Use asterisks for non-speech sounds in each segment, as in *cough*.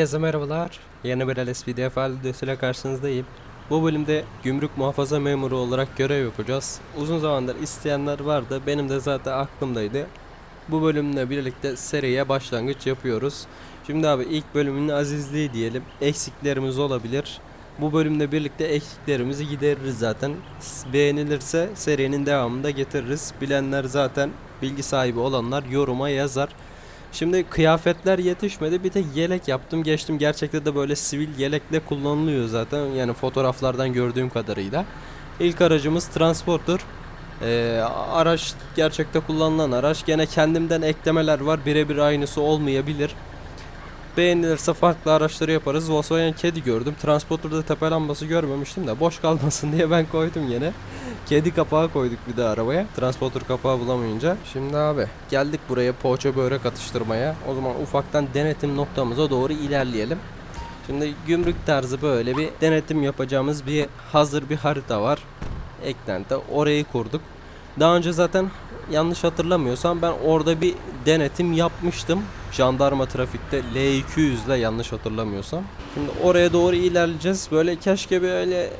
Herkese merhabalar. Yeni bir LSPDF videosuyla karşınızdayım. Bu bölümde gümrük muhafaza memuru olarak görev yapacağız. Uzun zamandır isteyenler vardı. Benim de zaten aklımdaydı. Bu bölümle birlikte seriye başlangıç yapıyoruz. Şimdi abi ilk bölümün azizliği diyelim. Eksiklerimiz olabilir. Bu bölümle birlikte eksiklerimizi gideririz zaten. Beğenilirse serinin devamını da getiririz. Bilenler zaten bilgi sahibi olanlar yoruma yazar. Şimdi kıyafetler yetişmedi. Bir de yelek yaptım. Geçtim. Gerçekte de böyle sivil yelekle kullanılıyor zaten. Yani fotoğraflardan gördüğüm kadarıyla. İlk aracımız Transporter. Ee, araç gerçekte kullanılan araç. Gene kendimden eklemeler var. Birebir aynısı olmayabilir. Beğenilirse farklı araçları yaparız. Volkswagen kedi gördüm. Transporter'da tepe lambası görmemiştim de boş kalmasın *laughs* diye ben koydum yine. Kedi kapağı koyduk bir de arabaya. Transporter kapağı bulamayınca. Şimdi abi geldik buraya poğaça börek atıştırmaya. O zaman ufaktan denetim noktamıza doğru ilerleyelim. Şimdi gümrük tarzı böyle bir denetim yapacağımız bir hazır bir harita var. Eklenti orayı kurduk. Daha önce zaten yanlış hatırlamıyorsam ben orada bir denetim yapmıştım. Jandarma trafikte L200 ile yanlış hatırlamıyorsam. Şimdi oraya doğru ilerleyeceğiz. Böyle keşke böyle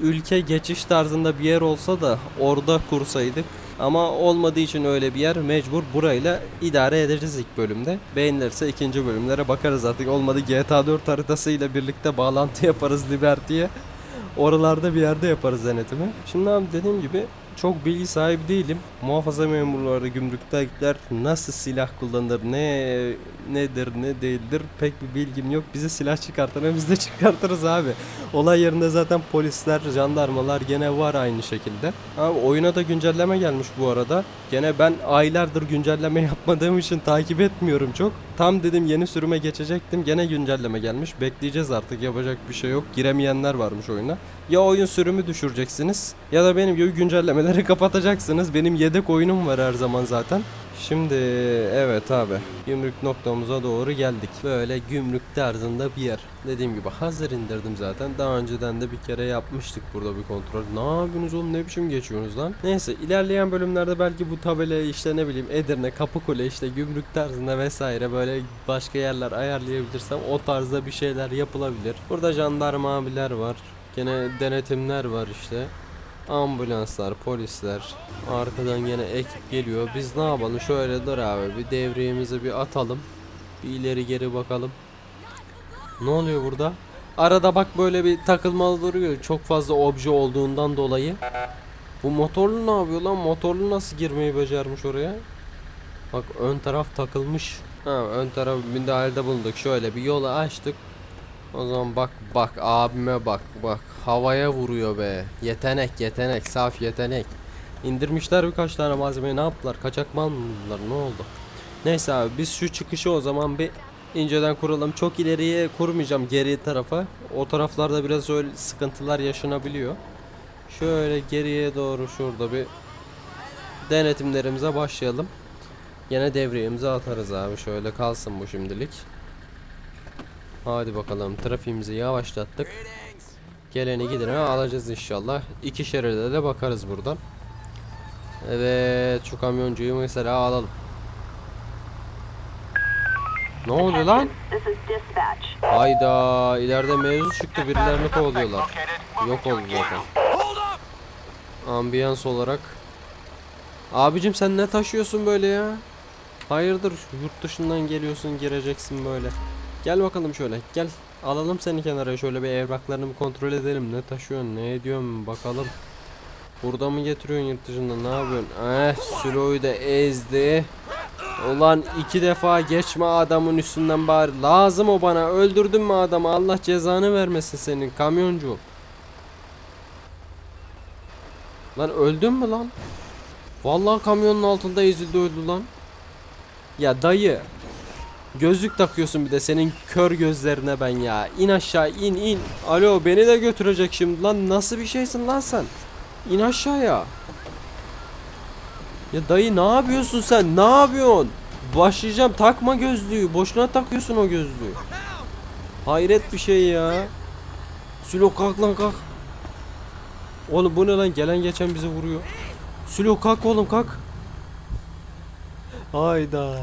ülke geçiş tarzında bir yer olsa da orada kursaydık. Ama olmadığı için öyle bir yer mecbur burayla idare edeceğiz ilk bölümde. Beğenilirse ikinci bölümlere bakarız artık. Olmadı GTA 4 haritasıyla birlikte bağlantı *laughs* yaparız Liberty'ye. Oralarda bir yerde yaparız denetimi. Şimdi abi dediğim gibi çok bilgi sahibi değilim. Muhafaza memurları, gümrüktekiler nasıl silah kullanır, ne nedir, ne değildir pek bir bilgim yok. Bize silah çıkartana biz de *laughs* çıkartırız abi. Olay yerinde zaten polisler, jandarmalar gene var aynı şekilde. Abi oyuna da güncelleme gelmiş bu arada. Gene ben aylardır güncelleme *laughs* yapmadığım için takip etmiyorum çok. Tam dedim yeni sürüme geçecektim. Gene güncelleme gelmiş. Bekleyeceğiz artık yapacak bir şey yok. Giremeyenler varmış oyuna. Ya oyun sürümü düşüreceksiniz ya da benim gibi güncellemeleri kapatacaksınız. Benim yedek oyunum var her zaman zaten. Şimdi evet abi gümrük noktamıza doğru geldik. Böyle gümrük tarzında bir yer. Dediğim gibi hazır indirdim zaten. Daha önceden de bir kere yapmıştık burada bir kontrol. Ne yapıyorsunuz oğlum ne biçim geçiyorsunuz lan? Neyse ilerleyen bölümlerde belki bu tabelayı işte ne bileyim Edirne, Kapıkule işte gümrük tarzında vesaire böyle başka yerler ayarlayabilirsem o tarzda bir şeyler yapılabilir. Burada jandarma abiler var. Gene denetimler var işte. Ambulanslar, polisler. Arkadan gene ekip geliyor. Biz ne yapalım? Şöyle dur abi. Bir devriyemizi bir atalım. Bir ileri geri bakalım. Ne oluyor burada? Arada bak böyle bir takılmalı duruyor. Çok fazla obje olduğundan dolayı. Bu motorlu ne yapıyor lan? Motorlu nasıl girmeyi becermiş oraya? Bak ön taraf takılmış. Ha, ön taraf müdahalede bulunduk. Şöyle bir yolu açtık. O zaman bak bak abime bak bak havaya vuruyor be. Yetenek yetenek saf yetenek. İndirmişler birkaç tane malzemeyi ne yaptılar? Kaçak mal mı buldular? Ne oldu? Neyse abi biz şu çıkışı o zaman bir inceden kuralım. Çok ileriye kurmayacağım geri tarafa. O taraflarda biraz öyle sıkıntılar yaşanabiliyor. Şöyle geriye doğru şurada bir denetimlerimize başlayalım. Yine devriyemizi atarız abi. Şöyle kalsın bu şimdilik. Hadi bakalım trafiğimizi yavaşlattık. Geleni gideni alacağız inşallah. İki şeride de bakarız buradan. Evet şu kamyoncuyu mesela alalım. Ne oluyor lan? Hayda ileride mevzu çıktı birilerini kovalıyorlar. Yok oldu zaten. Ambiyans olarak. Abicim sen ne taşıyorsun böyle ya? Hayırdır yurt dışından geliyorsun gireceksin böyle. Gel bakalım şöyle gel. Alalım seni kenara şöyle bir evraklarını bir kontrol edelim. Ne taşıyorsun ne ediyorsun bakalım. Burada mı getiriyorsun yurt dışından ne yapıyorsun? Eh Sülo'yu da ezdi. Ulan iki defa geçme adamın üstünden bari. Lazım o bana. Öldürdün mü adamı? Allah cezanı vermesin senin kamyoncu. Lan öldün mü lan? Vallahi kamyonun altında ezildi öldü lan. Ya dayı. Gözlük takıyorsun bir de senin kör gözlerine ben ya. İn aşağı in in. Alo beni de götürecek şimdi lan. Nasıl bir şeysin lan sen? İn aşağıya. Ya dayı ne yapıyorsun sen? Ne yapıyorsun? Başlayacağım takma gözlüğü. Boşuna takıyorsun o gözlüğü. Hayret bir şey ya. Sülo kalk lan kalk. Oğlum bu ne lan? Gelen geçen bizi vuruyor. Sülo kalk oğlum kalk. Hayda.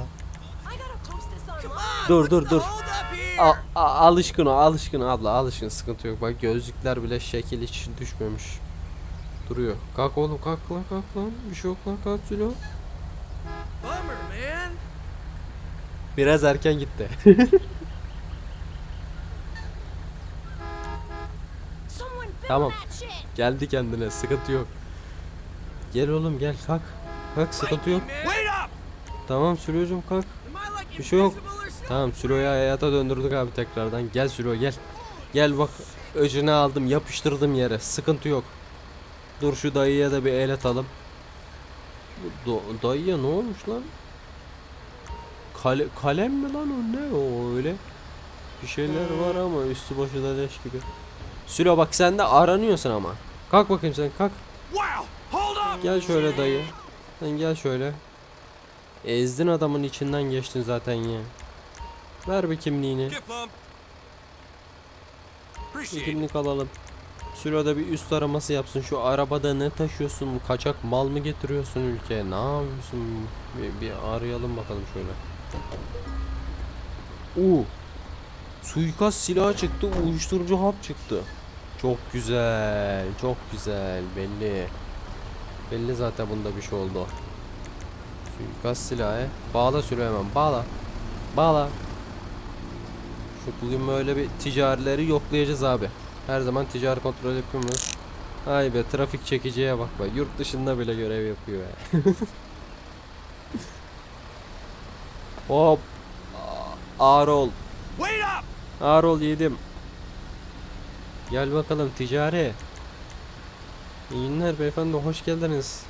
Dur dur dur. A- a- alışkın o alışkın. Abla alışkın. Sıkıntı yok. Bak gözlükler bile şekil hiç düşmemiş. Duruyor. Kalk oğlum kalk lan kalk lan. Bir şey yok lan kalk man. biraz erken gitti. *laughs* Tamam. geldi kendine sıkıntı yok. Gel oğlum gel kalk. Kalk sıkıntı yok. Tamam Sülo'cum kalk. Bir şey yok. Tamam Sülo'yu hayata döndürdük abi tekrardan. Gel Sülo gel. Gel bak öcünü aldım yapıştırdım yere. Sıkıntı yok. Dur şu dayıya da bir el atalım. Bu da- dayıya ne olmuş lan? Kale kalem mi lan o ne o öyle? Bir şeyler var ama üstü başı da leş gibi. Sülo bak sen de aranıyorsun ama. Kalk bakayım sen kalk. Gel şöyle dayı. Sen gel şöyle. Ezdin adamın içinden geçtin zaten ya. Ver bir kimliğini. Bir kimlik alalım. Sürada bir üst araması yapsın. Şu arabada ne taşıyorsun? Kaçak mal mı getiriyorsun ülkeye? Ne yapıyorsun? Bir, bir arayalım bakalım şöyle. Oo. Suikast silahı çıktı. Uyuşturucu hap çıktı. Çok güzel. Çok güzel. Belli. Belli zaten bunda bir şey oldu. Suikast silahı. Bağla sürü hemen. Bağla. Bağla. Şu bugün böyle bir ticarileri yoklayacağız abi. Her zaman ticari kontrol yapıyoruz. Ay be trafik çekiciye bak be. Yurt dışında bile görev yapıyor ya. *laughs* Hop. Aa, Ağır ol. Wait up! Ağır ol yedim. Gel bakalım ticari. İyi günler beyefendi hoş geldiniz.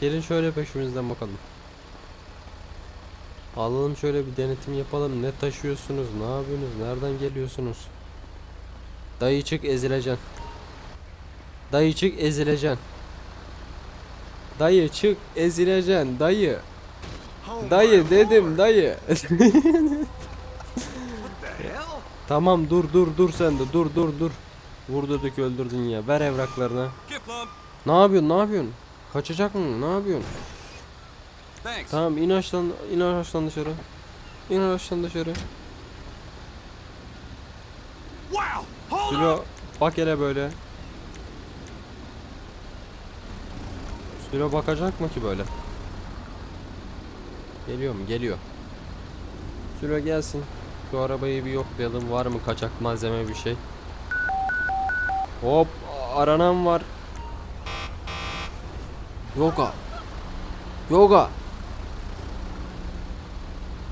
Gelin şöyle peşimizden bakalım. Alalım şöyle bir denetim yapalım. Ne taşıyorsunuz? Ne yapıyorsunuz? Nereden geliyorsunuz? Dayı çık ezileceksin. Dayı çık ezileceksin. Dayı çık ezileceksin. Dayı. Dayı dedim dayı. *laughs* Tamam dur dur dur sen de dur dur dur. Vurdurduk öldürdün ya. Ver evraklarını. Ne yapıyorsun? Ne yapıyorsun? Kaçacak mı? Ne yapıyorsun? Thanks. Tamam in ağaçtan in ağaçtan dışarı. İn ağaçtan dışarı. Wow! Sülo bak hele böyle. Sülo bakacak mı ki böyle? Geliyor mu? Geliyor. Sülo gelsin. Şu arabayı bir yoklayalım. Var mı kaçak malzeme bir şey? Hop aranan var. Yoga. Yoga.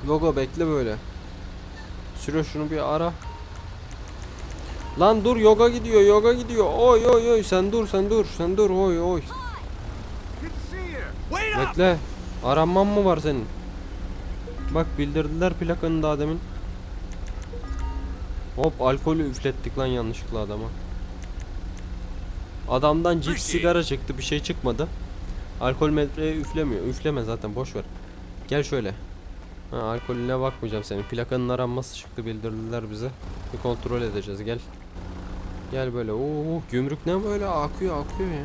Yoga bekle böyle. Sülo şunu bir ara. Lan dur yoga gidiyor yoga gidiyor. Oy oy oy sen dur sen dur sen dur oy oy. Bekle. Aranman mı var senin? Bak bildirdiler plakanı daha demin. Hop alkolü üflettik lan yanlışlıkla adama. Adamdan cips sigara çıktı bir şey çıkmadı. Alkol metreye üflemiyor. Üfleme zaten boş ver. Gel şöyle. Ha, alkolüne bakmayacağım senin. Plakanın aranması çıktı bildirdiler bize. Bir kontrol edeceğiz gel. Gel böyle. Oo gümrük ne böyle akıyor akıyor ya.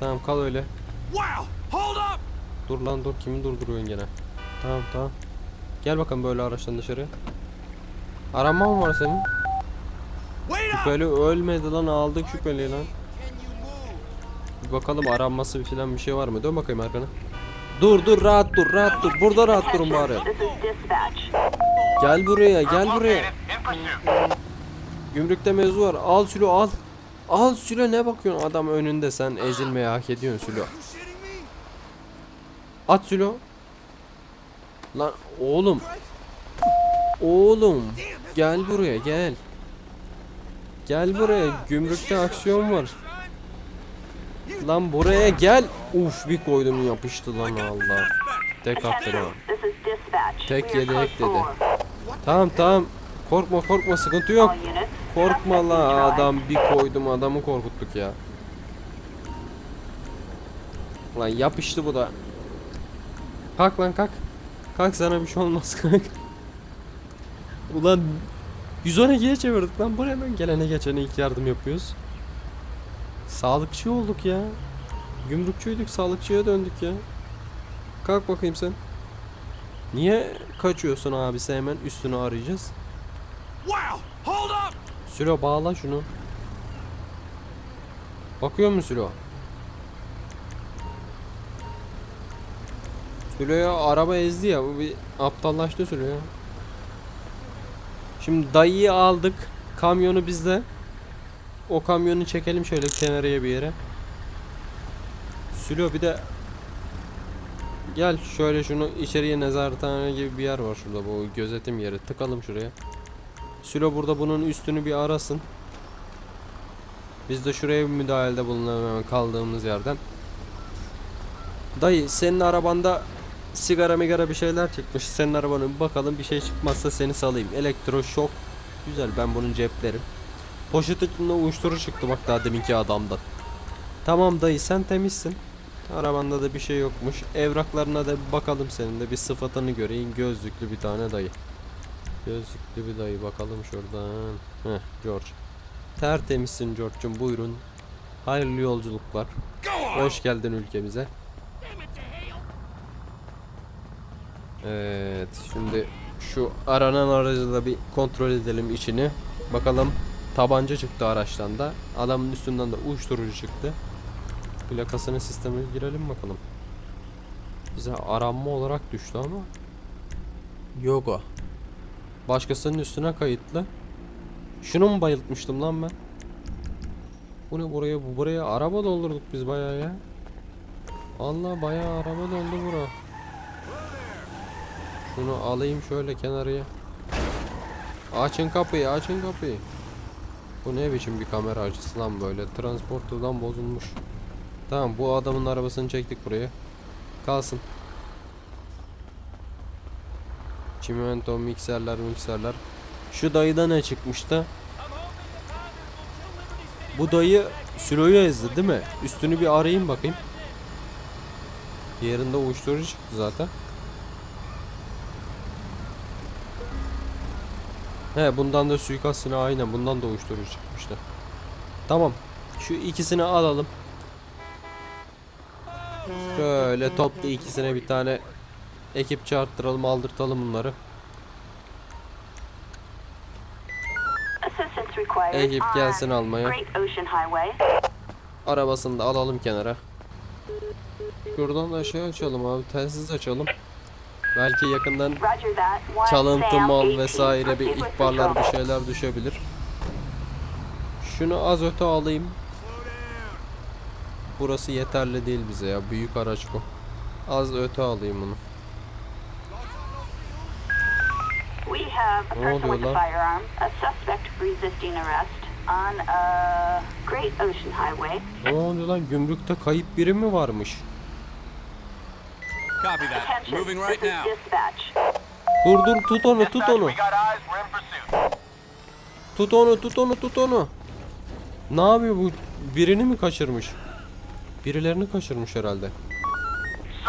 Tamam kal öyle. Wow! Hold up! Dur lan dur kimi durduruyorsun gene? Tamam tamam. Gel bakalım böyle araçtan dışarı. Arama mı var senin? Şüpheli ölmedi lan aldık şüpheli lan. Bir bakalım aranması falan bir şey var mı? Dön bakayım arkana. Dur dur rahat dur rahat dur. Burada rahat durun bari. Gel buraya gel buraya. Gümrükte mevzu var. Al Sülo al. Al Sülo ne bakıyorsun adam önünde sen ezilmeyi hak ediyorsun me? At Sülo. Lan oğlum. Oğlum. Gel buraya gel. Gel buraya. Gümrükte aksiyon var. Lan buraya gel. Uf bir koydum yapıştı lan Allah. Tek attı lan. Tek yedek dedi. Tamam tamam. Korkma korkma sıkıntı yok. Korkma la adam bir koydum adamı korkuttuk ya. Lan yapıştı bu da. Kalk lan kalk. Kalk sana bir şey olmaz kalk. Ulan 112'ye çevirdik lan buraya hemen gelene geçene ilk yardım yapıyoruz. Sağlıkçı olduk ya. Gümrükçüydük sağlıkçıya döndük ya. Kalk bakayım sen. Niye kaçıyorsun abisi hemen üstünü arayacağız. Wow! Hold up! Sülo bağla şunu. Bakıyor mu Sülo? Sülo'ya araba ezdi ya. Bu bir aptallaştı Sülo ya. Şimdi dayıyı aldık. Kamyonu bizde. O kamyonu çekelim şöyle kenarıya bir yere. Sülo bir de Gel şöyle şunu içeriye nezarethane gibi bir yer var şurada bu gözetim yeri. Tıkalım şuraya. Sülo burada bunun üstünü bir arasın. Biz de şuraya bir müdahalede bulunalım hemen kaldığımız yerden. Dayı senin arabanda sigara migara bir şeyler çıkmış. Senin arabana bir bakalım bir şey çıkmazsa seni salayım. Elektroşok. Güzel ben bunun ceplerim. Poşet içinde uyuşturucu çıktı bak daha deminki adamdan. Tamam dayı sen temizsin. Arabanda da bir şey yokmuş. Evraklarına da bir bakalım senin de bir sıfatını göreyim. Gözlüklü bir tane dayı. Gözlüklü bir dayı bakalım şuradan. Heh George. Tertemizsin George'cum buyurun. Hayırlı yolculuklar. Hoş geldin ülkemize. Evet şimdi şu aranan aracı da bir kontrol edelim içini. Bakalım tabanca çıktı araçtan da. Adamın üstünden de uyuşturucu çıktı. Plakasının sistemine girelim bakalım. Bize aranma olarak düştü ama. Yok o. Başkasının üstüne kayıtlı. Şunu mu bayıltmıştım lan ben? Bu ne buraya bu buraya araba doldurduk biz bayağı ya. Allah bayağı araba doldu bura. Şunu alayım şöyle kenarıya. Açın kapıyı açın kapıyı. Bu ne biçim bir kamera açısı lan böyle. Transporterdan bozulmuş. Tamam bu adamın arabasını çektik buraya. Kalsın. Çimento mikserler mikserler. Şu dayıda ne çıkmıştı? Bu dayı Sülo'yu ezdi değil mi? Üstünü bir arayayım bakayım. Yerinde uyuşturucu çıktı zaten. He bundan da suikastine aynen bundan da uyuşturucu çıkmıştı. Tamam. Şu ikisini alalım. Şöyle toplu ikisine bir tane ekip çağırttıralım aldırtalım bunları. Ekip on gelsin almaya. Arabasını da alalım kenara. Şuradan da şey açalım abi telsiz açalım. Belki yakından çalıntı mal 18, vesaire bir ihbarlar bir şeyler düşebilir. Şunu az öte alayım. Burası yeterli değil bize ya. Büyük araç bu. Az öte alayım bunu. Ne oluyor lan? Ne oluyor lan? Gümrükte kayıp biri mi varmış? Copy that. Attention, Moving this right is now. dispatch. Dur dur tut onu tut onu. We got eyes. We're in pursuit. Tut onu tut onu tut onu. Ne yapıyor bu? Birini mi kaçırmış? Birilerini kaçırmış herhalde.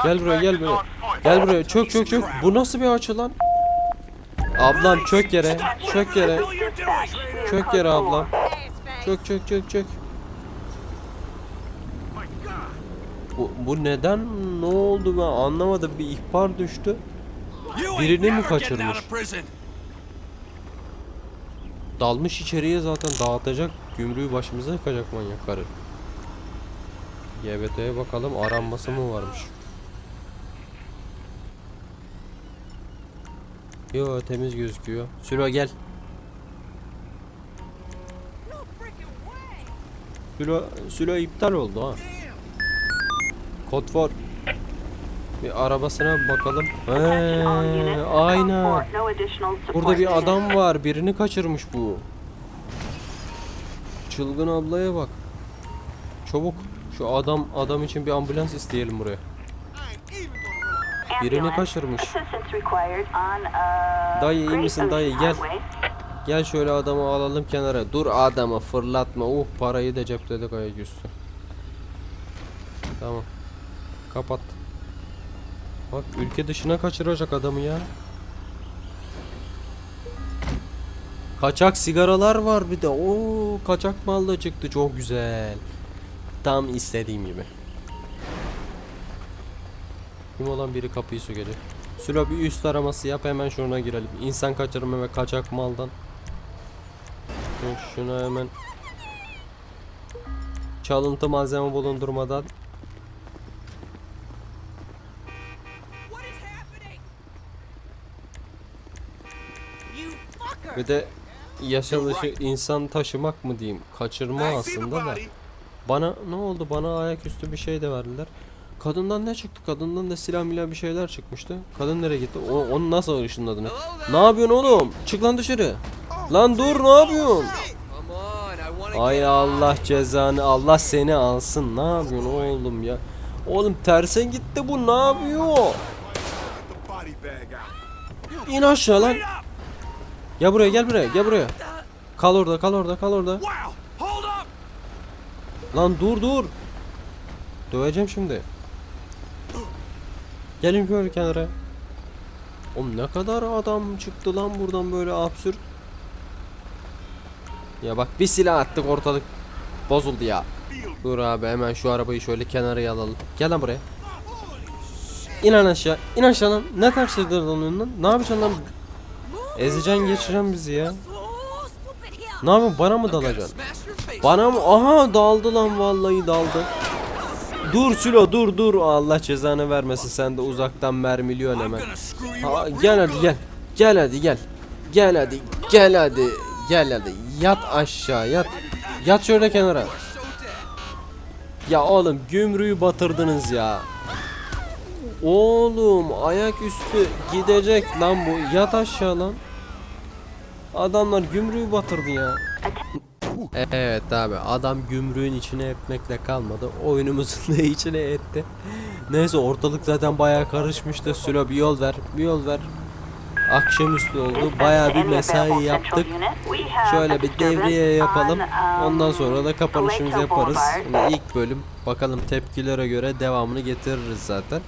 Gel buraya gel buraya. Gel buraya çök çök çök. Bu nasıl bir açı lan? Ablam çök yere. Çök yere. Çök yere ablam. Çök çök çök çök. Bu, bu neden ne oldu ben anlamadım bir ihbar düştü. Birini mi kaçırmış? Dalmış içeriye zaten dağıtacak gümrüğü başımıza yıkacak manyak karı. GBT'ye bakalım aranması mı varmış? Yo temiz gözüküyor. Sülo gel. Sülo, Sülo iptal oldu ha. Kod for. Bir arabasına bakalım. He, aynen. Burada bir adam var. Birini kaçırmış bu. Çılgın ablaya bak. Çabuk. Şu adam adam için bir ambulans isteyelim buraya. Birini kaçırmış. A Dayı, iyi misin dayı? Gel. Gel şöyle adamı alalım kenara. Dur adamı fırlatma. Uh parayı da cepledik ayaküstü. Tamam. Kapat. Bak ülke dışına kaçıracak adamı ya. Kaçak sigaralar var bir de. Oo kaçak mal da çıktı çok güzel. Tam istediğim gibi. Kim olan biri kapıyı sökecek. Sülo bir üst araması yap hemen şuna girelim. İnsan kaçırma ve kaçak maldan Şuna hemen çalıntı malzeme bulundurmadan bir de yaşalışı insan taşımak mı diyeyim? Kaçırma aslında da. bana ne oldu? Bana ayaküstü bir şey de verdiler. Kadından ne çıktı? Kadından da silah milah bir şeyler çıkmıştı. Kadın nereye gitti? O, onu nasıl ışınladın ne yapıyorsun oğlum? Çık lan dışarı. Lan dur ne yapıyorsun? Ay Allah cezanı Allah seni alsın. Ne yapıyorsun oğlum ya? Oğlum terse gitti bu ne yapıyor. İn aşağı lan Gel buraya gel buraya gel buraya. Kal orada kal orada kal orada. Lan dur dur. Döveceğim şimdi. Gelin şöyle kenara. Oğlum ne kadar adam çıktı lan buradan böyle absürt. Ya bak bir silah attık ortalık Bozuldu ya. Dur abi hemen şu arabayı şöyle kenara alalım. Gel lan buraya. İn lan aşağı in aşağı lan. Ne lan lan? Ne yapacaksın lan Ezeceksin geçireceksin bizi ya! Ne yapıyorsun bana mı dalacaksın bana mı? Aha daldı lan vallahi daldı. Dur Sülo dur dur. Allah cezanı vermesin sen de uzaktan mermiliyorsun hemen. Ha, gel hadi gel. Gel hadi gel. Gel hadi. Gel hadi. Gel hadi. Yat aşağı yat. Yat şöyle kenara. Ya oğlum gümrüğü batırdınız ya. Oğlum ayaküstü gidecek lan bu. Yat aşağı lan. Adamlar gümrüğü batırdı ya. Evet abi adam gümrüğün içine etmekle kalmadı. Oyunumuzun da içine etti. Neyse ortalık zaten bayağı karışmıştı. Sülo bir yol ver. Bir yol ver. Akşamüstü oldu. Bayağı bir mesai yaptık. Şöyle bir devriye yapalım. Ondan sonra da kapanışımızı yaparız. Şimdi ilk bölüm bakalım tepkilere göre devamını getiririz zaten.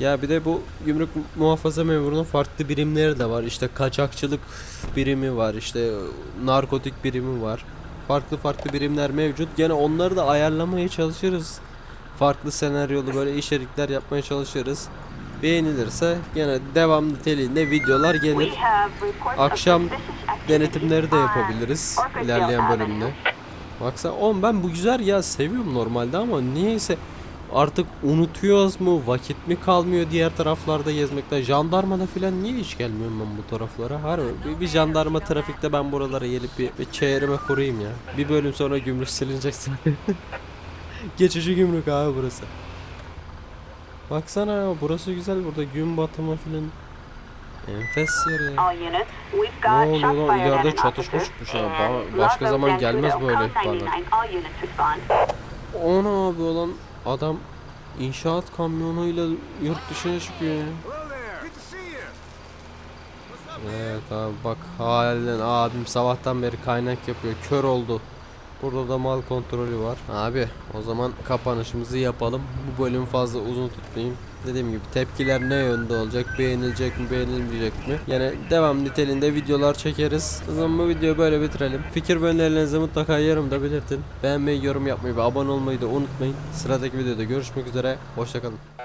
Ya bir de bu gümrük muhafaza memurunun farklı birimleri de var. İşte kaçakçılık birimi var. işte narkotik birimi var. Farklı farklı birimler mevcut. Gene onları da ayarlamaya çalışırız. Farklı senaryolu böyle içerikler yapmaya çalışırız. Beğenilirse gene devam niteliğinde videolar gelir. Akşam denetimleri de yapabiliriz ilerleyen bölümde. Baksa oğlum ben bu güzel ya seviyorum normalde ama niyeyse artık unutuyoruz mu? Vakit mi kalmıyor diğer taraflarda gezmekten jandarmada filan niye hiç gelmiyorum ben bu taraflara? Harbi bir, bir jandarma trafikte ben buralara gelip bir, bir çevreme kurayım ya. Bir bölüm sonra gümrük silineceksin. *laughs* Geçici gümrük abi burası. Baksana ya burası güzel. Burada gün batımı filan. Enfes yer ya Ne oluyor lan? İleride ha. and Ba- başka zaman gelmez böyle ihbarlar. 99, All units respond. O ne abi olan adam inşaat kamyonuyla yurt dışına çıkıyor ya. Evet abi bak halen abim sabahtan beri kaynak yapıyor kör oldu. Burada da mal kontrolü var. Abi o zaman kapanışımızı yapalım. Bu bölüm fazla uzun tutmayayım. Dediğim gibi tepkiler ne yönde olacak? Beğenilecek mi, beğenilmeyecek mi? Yani devam niteliğinde videolar çekeriz. O zaman bu videoyu böyle bitirelim. Fikir ve önerilerinizi mutlaka yorumda belirtin. Beğenmeyi, yorum yapmayı ve abone olmayı da unutmayın. Sıradaki videoda görüşmek üzere. Hoşçakalın.